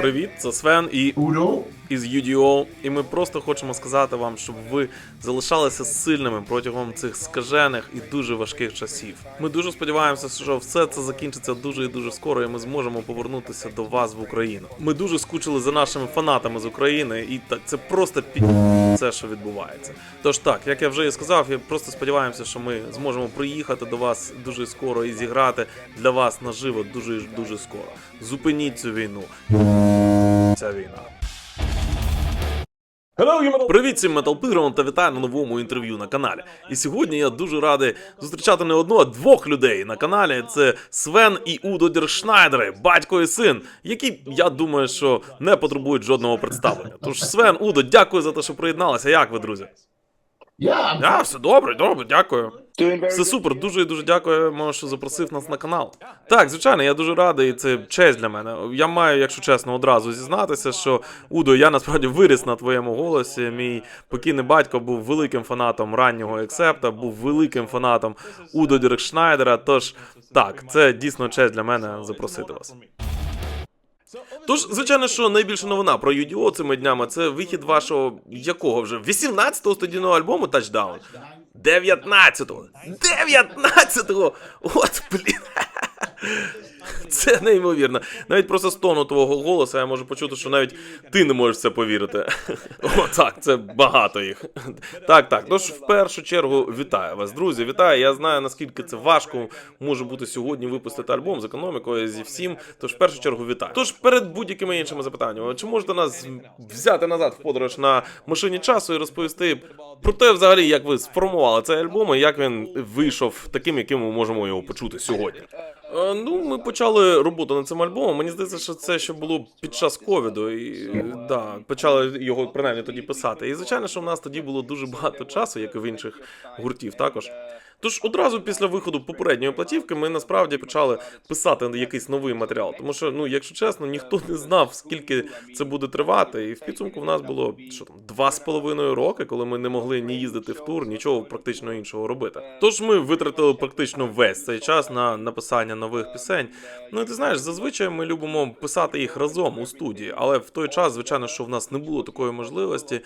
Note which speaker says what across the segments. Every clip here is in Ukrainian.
Speaker 1: Привіт, це Свен і
Speaker 2: Udo?
Speaker 1: Із UDO. І ми просто хочемо сказати вам, щоб ви залишалися сильними протягом цих скажених і дуже важких часів. Ми дуже сподіваємося, що все це закінчиться дуже і дуже скоро, і ми зможемо повернутися до вас в Україну. Ми дуже скучили за нашими фанатами з України, і так це просто пі... це, що відбувається. Тож так, як я вже і сказав, я просто сподіваємося, що ми зможемо приїхати до вас дуже скоро і зіграти для вас наживо дуже дуже скоро. Зупиніть цю війну. Ця війна. Привіт всім металпиграм та вітаю на новому інтерв'ю на каналі. І сьогодні я дуже радий зустрічати не одного, а двох людей на каналі. Це Свен і Удо Діршнайдери, батько і син, які я думаю, що не потребують жодного представлення. Тож Свен, Удо, дякую за те, що приєдналися. Як ви, друзі?
Speaker 2: Yeah, I'm
Speaker 1: все добре, добре, дякую. Все супер, дуже і дуже дякуємо, що запросив нас на канал. Так, звичайно, я дуже радий, це честь для мене. Я маю, якщо чесно, одразу зізнатися, що Удо, я насправді виріс на твоєму голосі. Мій покійний батько був великим фанатом раннього ексепта, був великим фанатом Удо Діркшнайдера. Тож так, це дійсно честь для мене запросити вас. Тож, звичайно, що найбільша новина про UDO цими днями це вихід вашого якого вже 18-го студійного альбому Touchdown. 19-го! 19-го! От, блін. Це неймовірно. Навіть просто з тону твого голосу я можу почути, що навіть ти не можеш це повірити. О, так, це багато їх. Так, так. Тож в першу чергу вітаю вас, друзі. Вітаю. Я знаю наскільки це важко може бути сьогодні випустити альбом з економікою зі всім. Тож в першу чергу вітаю. Тож перед будь-якими іншими запитаннями, чи можете нас взяти назад в подорож на машині часу і розповісти про те, взагалі, як ви сформували цей альбом і як він вийшов таким, яким ми можемо його почути сьогодні? Е, Ну, ми почали роботу над цим альбомом. Мені здається, що це ще було під час ковіду. І да, почали його принаймні тоді писати. І звичайно, що в нас тоді було дуже багато часу, як і в інших гуртів також. Тож одразу після виходу попередньої платівки ми насправді почали писати якийсь новий матеріал. Тому що, ну, якщо чесно, ніхто не знав, скільки це буде тривати. І в підсумку в нас було що там два з половиною роки, коли ми не могли ні їздити в тур, нічого практично іншого робити. Тож ми витратили практично весь цей час на написання нових пісень. Ну і ти знаєш, зазвичай ми любимо писати їх разом у студії, але в той час, звичайно, що в нас не було такої можливості.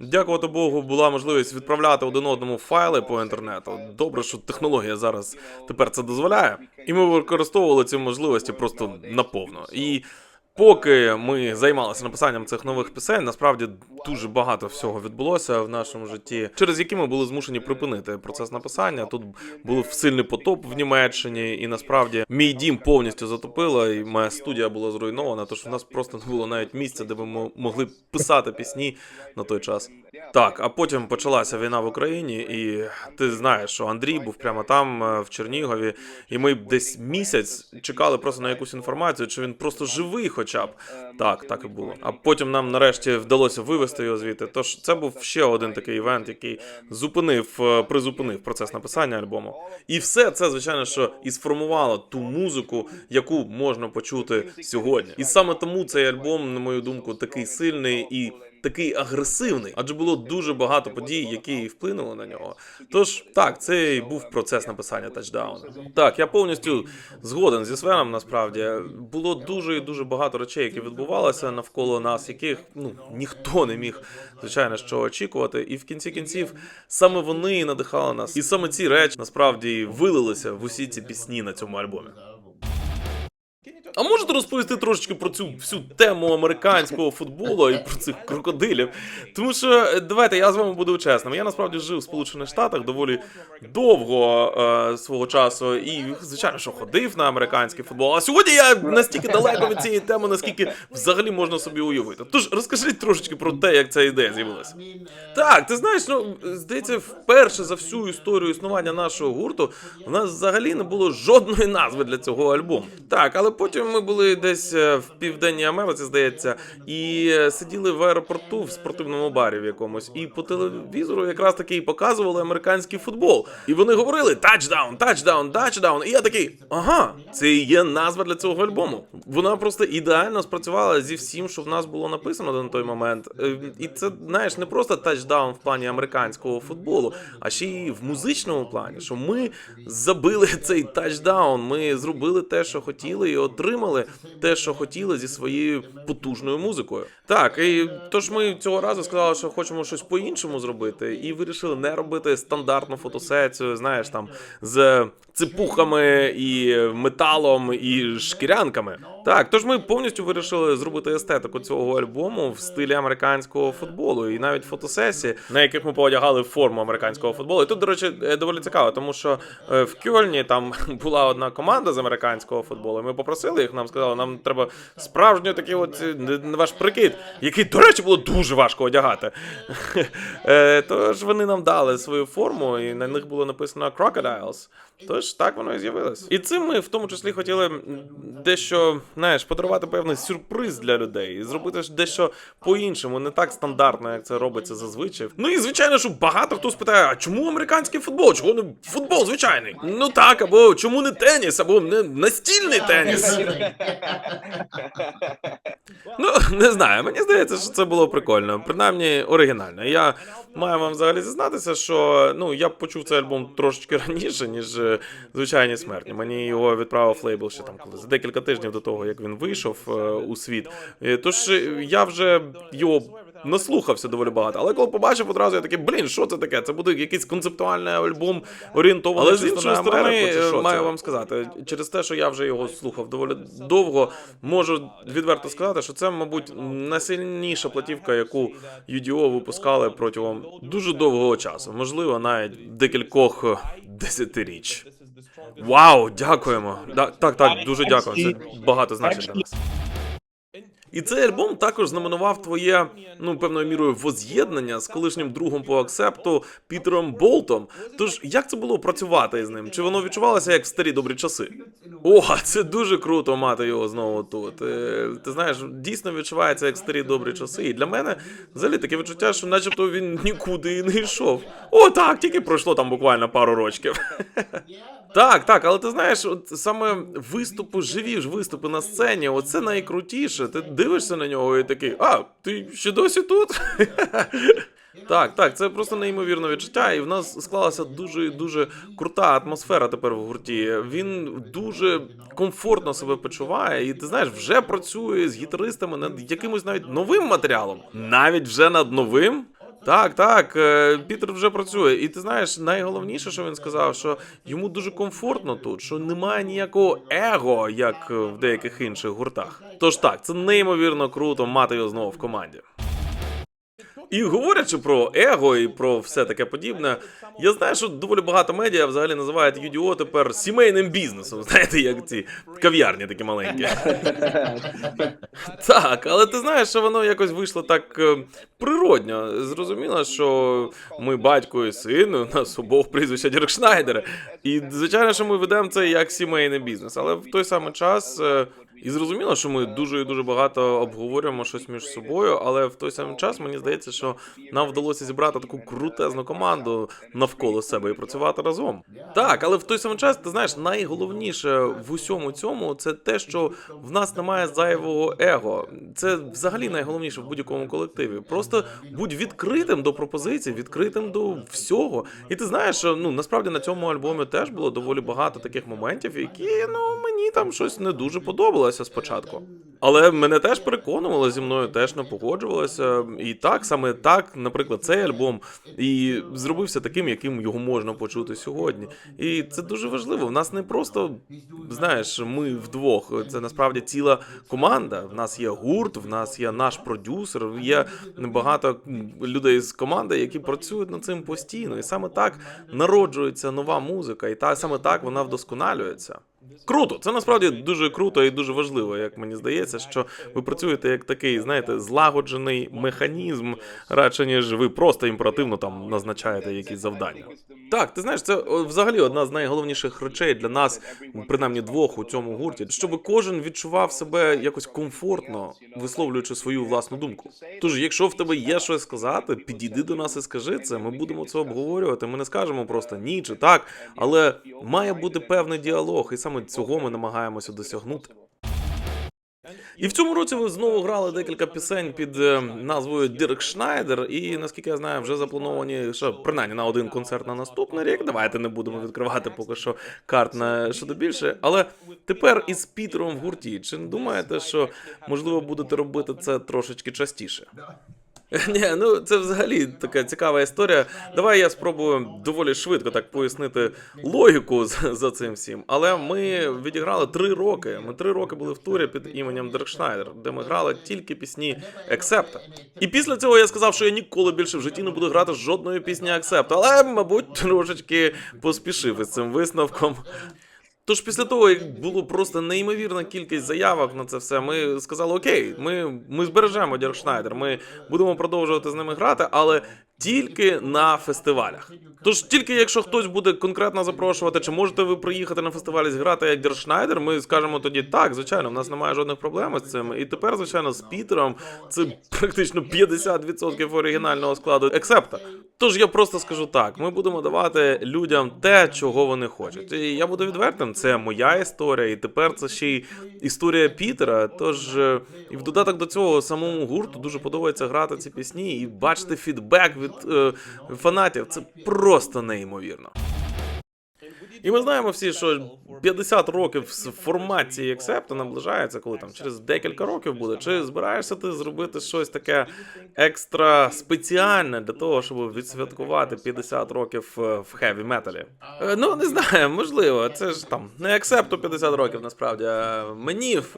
Speaker 1: Дякувати Богу, була можливість відправляти один одному файли по інтернету. Добре, що технологія зараз тепер це дозволяє, і ми використовували ці можливості просто наповно. І Поки ми займалися написанням цих нових пісень, насправді дуже багато всього відбулося в нашому житті, через які ми були змушені припинити процес написання. Тут був сильний потоп в Німеччині, і насправді мій дім повністю затопило, і моя студія була зруйнована. Тож в нас просто не було навіть місця, де ми мо- могли писати пісні на той час. Так, а потім почалася війна в Україні, і ти знаєш, що Андрій був прямо там, е, в Чернігові, і ми десь місяць чекали просто на якусь інформацію, чи він просто живий, хоча б. Так, так і було. А потім нам нарешті вдалося вивести його звідти. Тож це був ще один такий івент, який зупинив, е, призупинив процес написання альбому. І все це, звичайно, що і сформувало ту музику, яку можна почути сьогодні. І саме тому цей альбом, на мою думку, такий сильний і такий агресивний, адже було дуже багато подій, які вплинули на нього. Тож так, це і був процес написання тачдауна. Так, я повністю згоден зі Свеном. Насправді було дуже і дуже багато речей, які відбувалися навколо нас, яких ну ніхто не міг звичайно що очікувати. І в кінці кінців саме вони надихали нас, і саме ці речі насправді вилилися в усі ці пісні на цьому альбомі. А можете розповісти трошечки про цю всю тему американського футболу і про цих крокодилів? Тому що е, давайте я з вами буду чесним. Я насправді жив в Сполучених Штатах доволі довго е, свого часу, і звичайно, що ходив на американський футбол. А сьогодні я настільки далеко від цієї теми, наскільки взагалі можна собі уявити. Тож розкажіть трошечки про те, як ця ідея з'явилася. Так, ти знаєш, ну здається, вперше за всю історію існування нашого гурту у нас взагалі не було жодної назви для цього альбому. Так, але потім ми були десь е, в південній Америці, здається, і е, сиділи в аеропорту в спортивному барі в якомусь, і по телевізору якраз таки і показували американський футбол. І вони говорили тачдаун, тачдаун, тачдаун. І я такий, ага, це і є назва для цього альбому. Вона просто ідеально спрацювала зі всім, що в нас було написано на той момент. Е, І це, знаєш, не просто тачдаун в плані американського футболу, а ще й в музичному плані, що ми забили цей тачдаун, ми зробили те, що хотіли, і отримали отримали те, що хотіли зі своєю потужною музикою. Так, і тож ми цього разу сказали, що хочемо щось по-іншому зробити, і вирішили не робити стандартну фотосесію, знаєш, там з ципухами і металом і шкірянками. Так, тож ми повністю вирішили зробити естетику цього альбому в стилі американського футболу, і навіть фотосесії, на яких ми поодягали форму американського футболу. І тут, до речі, е, доволі цікаво, тому що е, в Кьольні там була одна команда з американського футболу. Ми попросили їх, нам сказали, нам треба справжній такий от е, ваш прикид, який, до речі, було дуже важко одягати. Тож вони нам дали свою форму, і на них було написано Crocodiles. Тож так воно і з'явилось. І цим ми в тому числі хотіли дещо, знаєш, подарувати певний сюрприз для людей, і зробити дещо по-іншому, не так стандартно, як це робиться зазвичай. Ну і звичайно, що багато хто спитає, а чому американський футбол? Чому не футбол звичайний? Ну так, або чому не теніс, або не настільний теніс. Ну, не знаю, мені здається, що це було прикольно, принаймні оригінально. Я маю вам взагалі зізнатися, що ну я почув цей альбом трошечки раніше, ніж звичайні смертні. Мені його відправив лейбл ще там коли за декілька тижнів до того, як він вийшов е, у світ. Е, Тож е, я вже його. Наслухався доволі багато, але коли побачив одразу, я такий, блін, що це таке? Це буде якийсь концептуальний альбом орієнтований. Але з іншої сторони,
Speaker 3: що
Speaker 1: маю
Speaker 3: це?
Speaker 1: вам сказати, через те, що я вже його слухав доволі довго, можу відверто сказати, що це, мабуть, найсильніша платівка, яку UDO випускали протягом дуже довгого часу, можливо, навіть декількох е, десятиріч. Вау, дякуємо. Так, так, дуже дякую. Це багато значить для нас. І цей альбом також знаменував твоє, ну певною мірою, воз'єднання з колишнім другом по аксепту Пітером Болтом. Тож як це було працювати з ним? Чи воно відчувалося як в старі добрі часи? О, це дуже круто мати його знову тут. Е, Ти знаєш, дійсно відчувається як старі добрі часи. І для мене взагалі таке відчуття, що начебто він нікуди і не йшов. О, так, тільки пройшло там буквально пару рочків. Так, так, але ти знаєш, от саме виступи, живі ж виступи на сцені, оце найкрутіше. Ти дивишся на нього і такий, а, ти ще досі тут? Так, так, це просто неймовірне відчуття, і в нас склалася дуже дуже крута атмосфера тепер в гурті. Він дуже комфортно себе почуває, і ти знаєш, вже працює з гітаристами над якимось навіть новим матеріалом. Навіть вже над новим. Так, так, е, Пітер вже працює. І ти знаєш, найголовніше, що він сказав, що йому дуже комфортно тут, що немає ніякого его, як в деяких інших гуртах. Тож так, це неймовірно круто мати його знову в команді. І говорячи про его і про все таке подібне, я знаю, що доволі багато медіа взагалі називають UDO тепер сімейним бізнесом. Знаєте, як ці кав'ярні такі маленькі. Так, але ти знаєш, що воно якось вийшло так е, природньо. Зрозуміло, що ми батько і син, у нас обох прізвища Діркшнайдера. І звичайно, що ми ведемо це як сімейний бізнес. Але в той самий час. І зрозуміло, що ми дуже і дуже багато обговорюємо щось між собою, але в той самий час мені здається, що нам вдалося зібрати таку крутезну команду навколо себе і працювати разом. Так, але в той самий час, ти знаєш, найголовніше в усьому цьому це те, що в нас немає зайвого его. Це взагалі найголовніше в будь-якому колективі. Просто будь відкритим до пропозицій, відкритим до всього. І ти знаєш, ну насправді на цьому альбомі теж було доволі багато таких моментів, які ну мені там щось не дуже подобалося спочатку. Але мене теж переконували зі мною, теж не погоджувалося. І так, саме так, наприклад, цей альбом і зробився таким, яким його можна почути сьогодні. І це дуже важливо. В нас не просто знаєш, ми вдвох. Це насправді ціла команда. В нас є гурт, в нас є наш продюсер, є багато людей з команди, які працюють над цим постійно. І саме так народжується нова музика, і та саме так вона вдосконалюється. Круто, це насправді дуже круто і дуже важливо, як мені здається, що ви працюєте як такий, знаєте, злагоджений механізм, радше ніж ви просто імперативно там назначаєте якісь завдання. Так, ти знаєш, це взагалі одна з найголовніших речей для нас, принаймні двох у цьому гурті, щоб кожен відчував себе якось комфортно, висловлюючи свою власну думку. Тож, якщо в тебе є щось сказати, підійди до нас і скажи це. Ми будемо це обговорювати. Ми не скажемо просто ні чи так, але має бути певний діалог, і саме цього ми намагаємося досягнути. І в цьому році ви знову грали декілька пісень під е, назвою Дірк Шнайдер. І наскільки я знаю, вже заплановані що принаймні на один концерт на наступний рік. Давайте не будемо відкривати поки що карт на щодо більше. Але тепер із Пітером в гурті. Чи не думаєте, що можливо будете робити це трошечки частіше? Ні, ну це взагалі така цікава історія. Давай я спробую доволі швидко так пояснити логіку за, цим всім. Але ми відіграли три роки. Ми три роки були в турі під іменем Деркшнайдер, де ми грали тільки пісні Ексепта. І після цього я сказав, що я ніколи більше в житті не буду грати жодної пісні Ексепта. Але, мабуть, трошечки поспішив із цим висновком. Тож після того, як було просто неймовірна кількість заявок на це все, ми сказали: Окей, ми, ми збережемо Діркшнайдер, ми будемо продовжувати з ними грати, але тільки на фестивалях. Тож тільки якщо хтось буде конкретно запрошувати, чи можете ви приїхати на фестиваль і зіграти як Діркшнайдер, ми скажемо тоді так, звичайно, в нас немає жодних проблем з цим. І тепер, звичайно, з Пітером це практично 50% оригінального складу Ексепта. Тож я просто скажу так: ми будемо давати людям те, чого вони хочуть. І я буду відвертим, це моя історія, і тепер це ще й історія Пітера. Тож е, і в додаток до цього самому гурту дуже подобається грати ці пісні і бачити фідбек від е, фанатів. Це просто неймовірно. І ми знаємо всі, що 50 років в форматі Ексепта наближається, коли там через декілька років буде. Чи збираєшся ти зробити щось таке екстра спеціальне для того, щоб відсвяткувати 50 років е, в хеві металі? Е, Ну не знаю, можливо, це ж там не Ексепту 50 років, насправді, а мені в,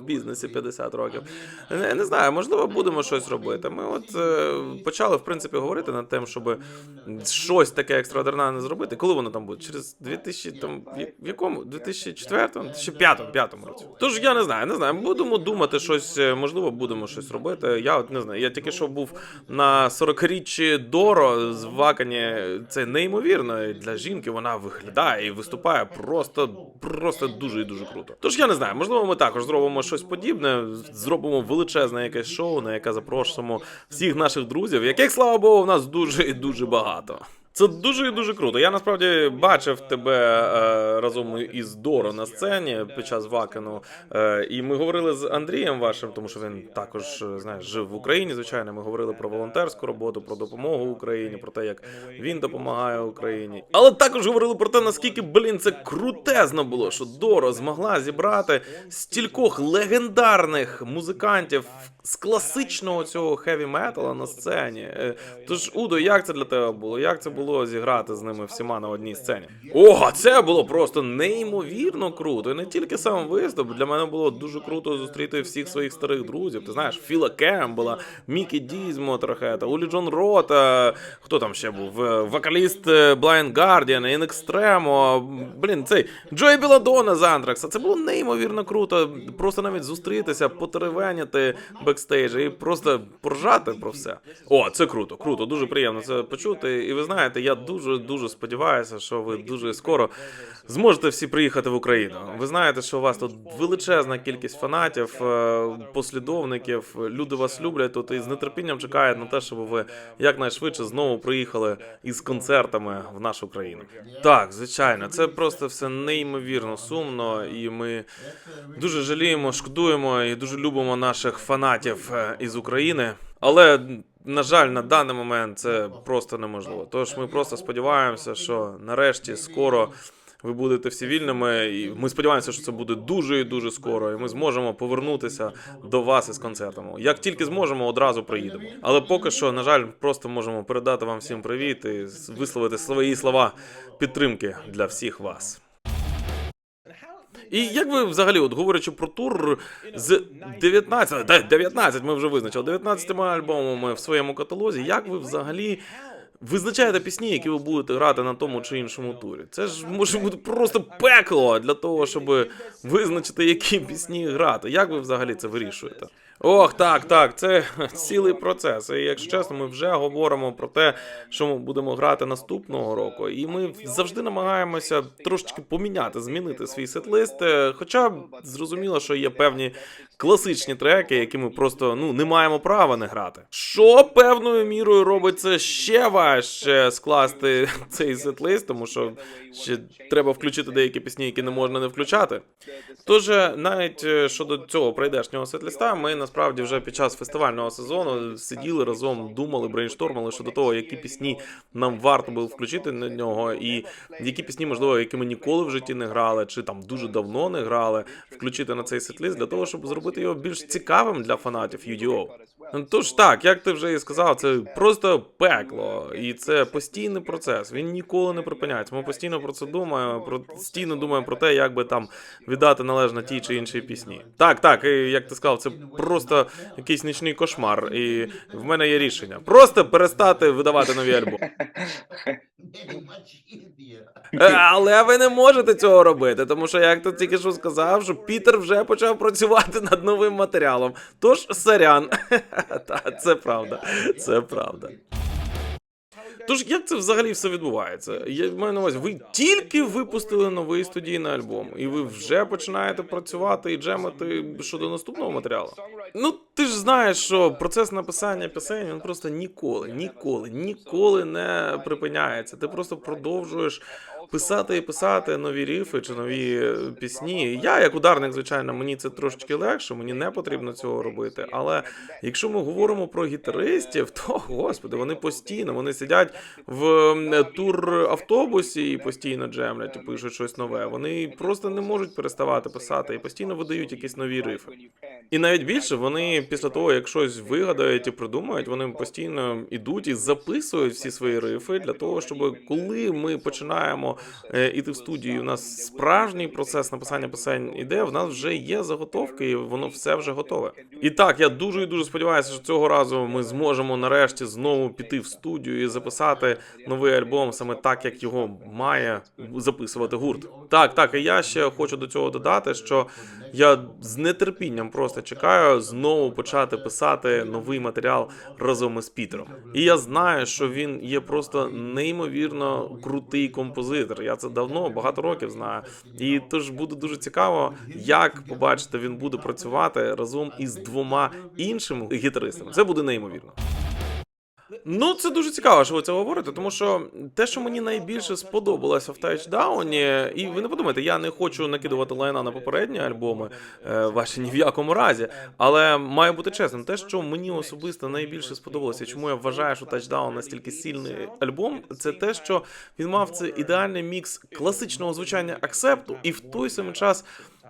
Speaker 1: в бізнесі 50 років. Не, не знаю, можливо, будемо щось робити. Ми от е, почали в принципі говорити над тим, щоб щось таке екстраординарне зробити. Коли воно там буде? Через 2000, там, в- якому? 2004 2005 5 році. Тож я не знаю, не знаю. Будемо думати щось, е, можливо, будемо щось робити. Я от не знаю. Я тільки що був на 40-річчі Доро з Вакані. Це неймовірно. Для жінки вона виглядає і виступає просто, просто дуже і дуже круто. Тож я не знаю, можливо, ми також зробимо щось подібне, зробимо величезне якесь шоу, на яке запрошуємо всіх наших друзів, яких, слава Богу, в нас дуже і дуже багато. Це дуже і дуже круто. Я насправді бачив тебе е, разом із Доро на сцені під час Вакену. Е, і ми говорили з Андрієм вашим, тому що він також е, знаєш, жив в Україні. Звичайно, ми говорили про волонтерську роботу, про допомогу Україні, про те, як він допомагає Україні. Але також говорили про те, наскільки блін це крутезно було, що Доро змогла зібрати стількох легендарних музикантів з класичного цього хеві метала на сцені. Е, Тож, Удо, як це для тебе було? Як це було зіграти з ними всіма на одній сцені? О, це було просто неймовірно круто. І не тільки сам виступ. Для мене було дуже круто зустріти всіх своїх старих друзів. Ти знаєш, Філа Кембела, Мікі Ді з Улі Джон Рота. Хто там ще був? Е, Вокаліст е, Blind Guardian, Ін Екстремо. Блін, цей Джой Біладона з Антракса. Це було неймовірно круто. Просто навіть зустрітися, потеревеняти бекстейджі і просто поржати про все. О, це круто, круто, дуже приємно це почути. І ви знаєте, я дуже дуже сподіваюся, що ви дуже скоро зможете всі приїхати в Україну. Ви знаєте, що у вас тут величезна кількість фанатів, е, послідовників. Люди вас люблять тут і з нетерпінням чекають на те, щоб ви якнайшвидше знову приїхали із концертами в нашу країну. Так, звичайно, це просто все неймовірно сумно, і ми дуже жаліємо, шкодуємо і дуже любимо наших фанатів е, із України. Але на жаль, на даний момент це просто неможливо. Тож ми просто сподіваємося, що нарешті скоро. Ви будете всі вільними, і ми сподіваємося, що це буде дуже і дуже скоро, і ми зможемо повернутися до вас із концертами. Як тільки зможемо, одразу приїдемо. Але поки що, на жаль, просто можемо передати вам всім привіт і висловити свої слова підтримки для всіх вас. І як ви взагалі, от говорячи про тур з 19, та 19 ми вже визначили, 19 альбомами в своєму каталозі, як ви взагалі визначаєте пісні, які ви будете грати на тому чи іншому турі? Це ж може бути просто пекло для того, щоб визначити, які пісні грати. Як ви взагалі це вирішуєте? Ох, так, так, це цілий процес. І якщо чесно, ми вже говоримо про те, що ми будемо грати наступного року, і ми завжди намагаємося трошечки поміняти, змінити свій сетлист. Е, Хоча зрозуміло, що є певні класичні треки, які ми просто ну не маємо права не грати. Що певною мірою робить це ще важче. скласти цей сет-лист, тому що ще треба включити деякі пісні, які не можна не включати. Тож, навіть е, щодо цього прийдешнього сет-листа, ми насправді вже під час фестивального сезону сиділи разом, думали, брейнштормили щодо того, які пісні нам варто було включити на нього, і які пісні, можливо, які ми ніколи в житті не грали, чи там дуже давно не грали, включити на цей сет-лист для того, щоб зробити його більш цікавим для фанатів UDO. Тож так, як ти вже і сказав, це просто пекло, і це постійний процес. Він ніколи не припиняється. Ми постійно про це думаємо, про постійно думаємо про те, як би там віддати належно тій чи іншій пісні. Так, так, і як ти сказав, це просто якийсь нічний кошмар. І в мене є рішення: просто перестати видавати нові альбоми. Е, Але ви не можете цього робити, тому що як то тільки що сказав, що Пітер вже почав працювати над новим матеріалом. Тож сорян. Та, це правда. Це правда. Тож як це взагалі все відбувається? Я маю на увазі, ви тільки випустили новий студійний альбом, і ви вже починаєте працювати і джемати щодо наступного матеріалу. Ну ти ж знаєш, що процес написання пісень він просто ніколи, ніколи, ніколи не припиняється. Ти просто продовжуєш писати і писати нові ріфи чи нові е, пісні. Я, як ударник, звичайно, мені це трошечки легше, мені не потрібно цього робити. Але якщо ми говоримо про гітаристів, то господи, вони постійно вони сидять в м, тур-автобусі і постійно джемлять і пишуть щось нове. Вони просто не можуть переставати писати і постійно видають якісь нові рифи. І навіть більше вони після того, як щось вигадають і придумають, вони постійно ідуть і записують всі свої рифи для того, щоб коли ми починаємо е, іти в студію, у нас справжній процес написання писань іде, в нас вже є заготовки, і воно все вже готове. І так, я дуже і дуже сподіваюся, що цього разу ми зможемо нарешті знову піти в студію і записати новий альбом саме так, як його має записувати гурт. Так, так, і я ще хочу до цього додати, що я з нетерпінням просто чекаю знову почати писати новий матеріал разом із Пітером. І я знаю, що він є просто неймовірно крутий композитор. Я це давно багато років знаю. І тож буде дуже цікаво, як побачите, він буде працювати разом із двома іншими гітаристами. Це буде неймовірно. Ну, це дуже цікаво, що ви це говорите, тому що те, що мені найбільше сподобалося в тачдауні, і ви не подумайте, я не хочу накидувати лайна на попередні альбоми, е, ваші ні в якому разі. Але маю бути чесним, те, що мені особисто найбільше сподобалося, чому я вважаю, що тачдаун настільки сильний альбом, це те, що він мав це ідеальний мікс класичного звучання акцепту і в той самий час.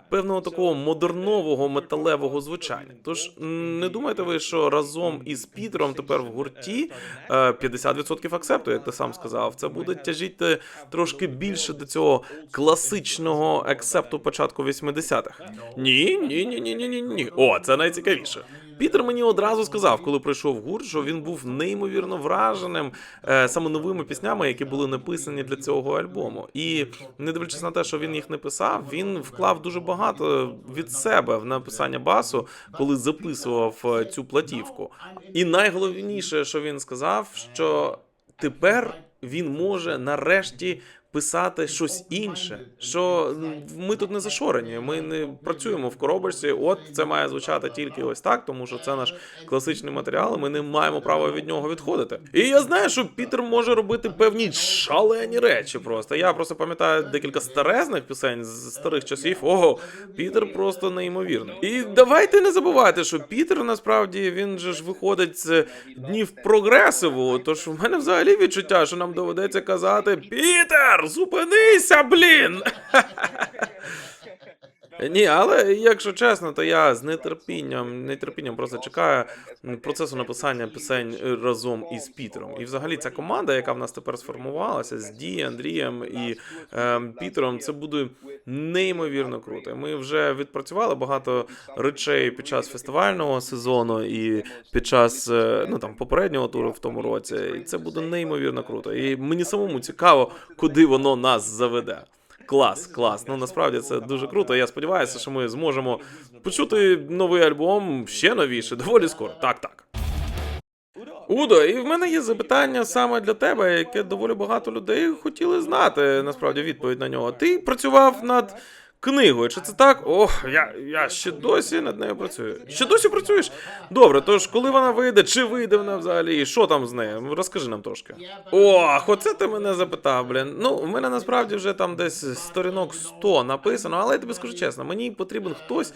Speaker 1: Певного такого модернового металевого звучання. Тож не думайте ви, що разом із Пітером тепер в гурті е, 50% акцепту, як ти сам сказав, це буде тяжіти трошки більше до цього класичного акцепту початку 80-х. Ні, ні, ні, ні, ні, ні, ні. О, це найцікавіше. Пітер мені одразу сказав, коли прийшов в гурт, що він був неймовірно враженим е, саме новими піснями, які були написані для цього альбому. І не дивлячись на те, що він їх не писав, він вклав дуже багато від себе в написання басу, коли записував е, цю платівку. І найголовніше, що він сказав, що тепер він може нарешті писати щось інше. Що ми тут не зашорені, ми не працюємо в коробочці. От це має звучати тільки ось так, тому що це наш класичний матеріал. і Ми не маємо права від нього відходити. І я знаю, що Пітер може робити певні шалені речі. Просто я просто пам'ятаю декілька старезних пісень з старих часів. Ого, Пітер просто неймовірний. І давайте не забувати, що Пітер насправді він же ж виходить з днів прогресиву. Тож в мене взагалі відчуття, що нам доведеться казати Пітер, зупинися, блін! Ні, але якщо чесно, то я з нетерпінням, нетерпінням просто чекаю процесу написання пісень разом із Пітером. І взагалі ця команда, яка в нас тепер сформувалася з Ді, Андрієм і ем, Пітером, це буде неймовірно круто. Ми вже відпрацювали багато речей під час фестивального сезону і під час е, ну там попереднього туру в тому році. І це буде неймовірно круто. І мені самому цікаво, куди воно нас заведе. Клас, клас. Ну насправді це дуже круто. Я сподіваюся, що ми зможемо почути новий альбом ще новіше, доволі скоро. Так, так. Удо, і в мене є запитання саме для тебе, яке доволі багато людей хотіли знати. Насправді відповідь на нього. Ти працював над книгою. Чи це так? Ох, я, я ще досі над нею працюю. Ще досі працюєш? Добре, тож коли вона вийде, чи вийде вона взагалі? І що там з нею? Розкажи нам трошки. Ох, оце ти мене запитав, блін. Ну, в мене насправді вже там десь сторінок 100 написано, але я тобі скажу чесно, мені потрібен хтось,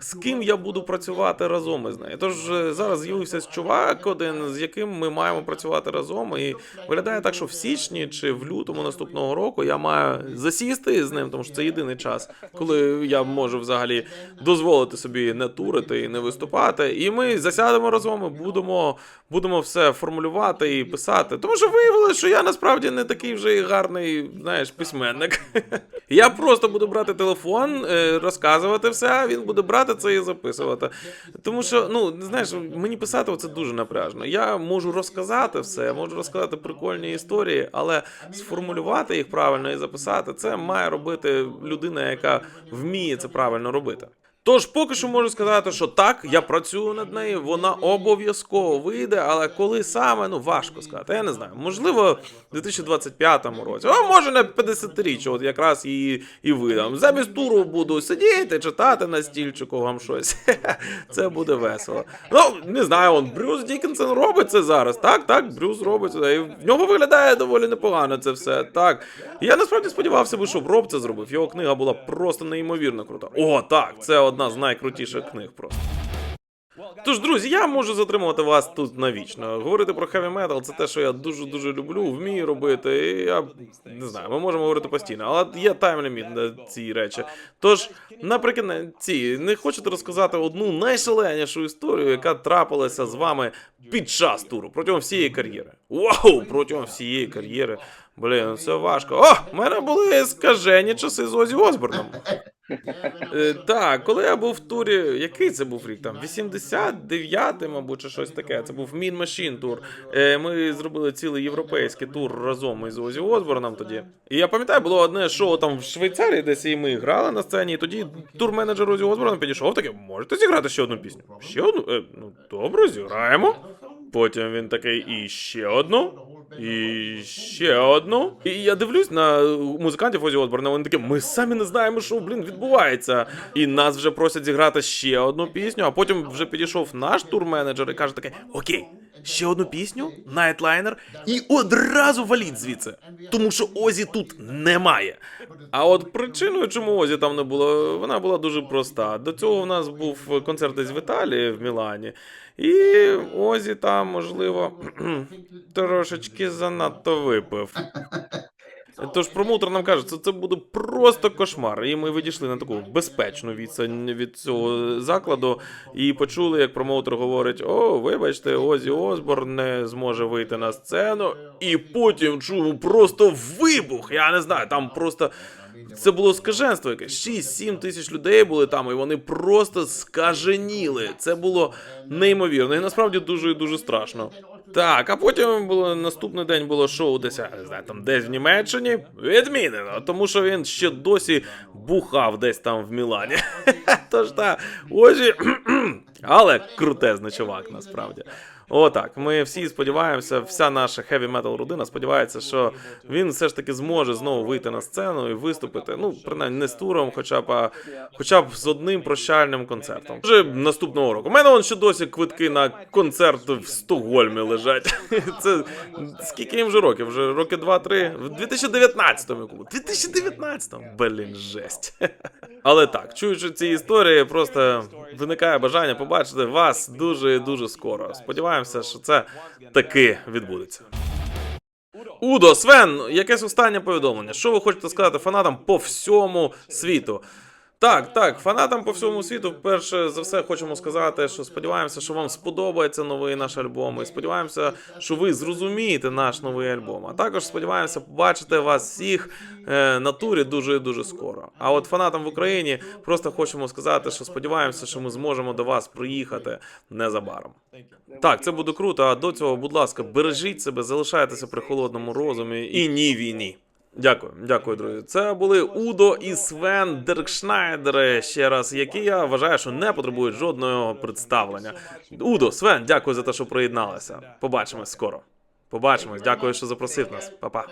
Speaker 1: з ким я буду працювати разом із нею. Тож е, зараз з'явився чувак один, з яким ми маємо працювати разом. І виглядає так, що в січні чи в лютому наступного року я маю засісти з ним, тому що це єдиний час, коли я можу взагалі дозволити собі не турити і не виступати. І ми засядемо разом і будемо, будемо все формулювати і писати. Тому що виявилося, що я насправді не такий вже і гарний, знаєш, письменник. Я просто буду брати телефон, е, розказувати все, він буде брати це і записувати. Тому що, ну, знаєш, мені писати це дуже напряжно. Я можу розказати все, можу розказати прикольні історії, але сформулювати їх правильно і записати це має робити людина, яка вміє це правильно робити. Тож поки що можу сказати, що так, я працюю над нею, вона обов'язково вийде, але коли саме, ну важко сказати. Я не знаю. Можливо, в 2025 році, а може на 50-річчя, от якраз і, і видам. Замість туру буду сидіти, читати на стільчику вам щось. Це буде весело. Ну, не знаю, он Брюс Дікінсон робить це зараз. Так, так, Брюс робить це. І в нього виглядає доволі непогано це все. Так. Я насправді сподівався би, щоб Роб це зробив. Його книга була просто неймовірно крута. О, так, це одна з найкрутіших книг просто. Тож, друзі, я можу затримувати вас тут навічно. Говорити про хеві метал це те, що я дуже дуже люблю, вмію робити. І я не знаю, ми можемо говорити постійно, але є тайм-ліміт на ці речі. Тож, наприкінці, не хочете розказати одну найшаленішу історію, яка трапилася з вами під час туру протягом всієї кар'єри. Вау! Протягом всієї кар'єри. Блін, це важко. О, в мене були скажені часи з Озі Осборном. Е, Так, коли я був в турі, який це був рік? Там 89-й, мабуть, чи щось таке. Це був Mean Machine тур. Е, Ми зробили цілий європейський тур разом із Озі Осборном тоді. І я пам'ятаю, було одне шоу там в Швейцарії, десь і ми грали на сцені. І тоді турменеджер Озі Осборна підійшов таке, можете зіграти ще одну пісню? Ще одну? Е, ну добре, зіграємо. Потім він такий, і ще одну. І ще одну. І я дивлюсь на музикантів Озі Осборна, вони такі, ми самі не знаємо, що, блін, відбувається. І нас вже просять зіграти ще одну пісню, а потім вже підійшов наш турменеджер і каже таке: Окей, ще одну пісню, Найтлайнер, і одразу валіть звідси. Тому що Озі тут немає. А от причиною, чому Озі там не було, вона була дуже проста. До цього в нас був концерт десь в Італії в Мілані. І Озі там, можливо, трошечки занадто випив. Тож промоутер нам каже, це, це буде просто кошмар. І ми відійшли на таку безпечну відстань від цього закладу і почули, як промоутер говорить: О, вибачте, Озі Осборн не зможе вийти на сцену. І потім чув просто вибух. Я не знаю, там просто. Це було скаженство якесь. 6-7 тисяч людей були там, і вони просто скаженіли. Це було неймовірно. І насправді дуже і дуже страшно. Так, а потім було наступний день було шоу десь, не знаю, там десь в Німеччині відмінено, тому що він ще досі бухав десь там в Мілані. Тож та Озі, але крутезний чувак насправді. Отак, ми всі сподіваємося, вся наша хеві метал родина сподівається, що він все ж таки зможе знову вийти на сцену і виступити. Ну, принаймні не з туром, хоча б а, хоча б з одним прощальним концертом. Вже наступного року. У мене он ще досі квитки на концерт в Стокгольмі лежать. Це скільки їм вже років? Вже роки два-три. В 2019-му якому? 2019-му? Блін, жесть. Але так, чуючи ці історії, просто виникає бажання побачити вас дуже дуже скоро. Сподіваємося, що це таки відбудеться. Удо, Свен, якесь останнє повідомлення. Що ви хочете сказати фанатам по всьому світу? Так, так, фанатам по всьому світу, перше за все, хочемо сказати, що сподіваємося, що вам сподобається новий наш альбом. І сподіваємося, що ви зрозумієте наш новий альбом. А також сподіваємося побачити вас всіх е, на турі дуже дуже скоро. А от фанатам в Україні просто хочемо сказати, що сподіваємося, що ми зможемо до вас приїхати незабаром. Так, це буде круто. А до цього, будь ласка, бережіть себе, залишайтеся при холодному розумі і ні війні. Дякую, дякую, друзі. Це були Удо і Свен Деркшнайдери, ще раз, які я вважаю, що не потребують жодного представлення. Удо, Свен, дякую за те, що приєдналися. Побачимось скоро. Побачимось. Дякую, що запросив нас. Па-па.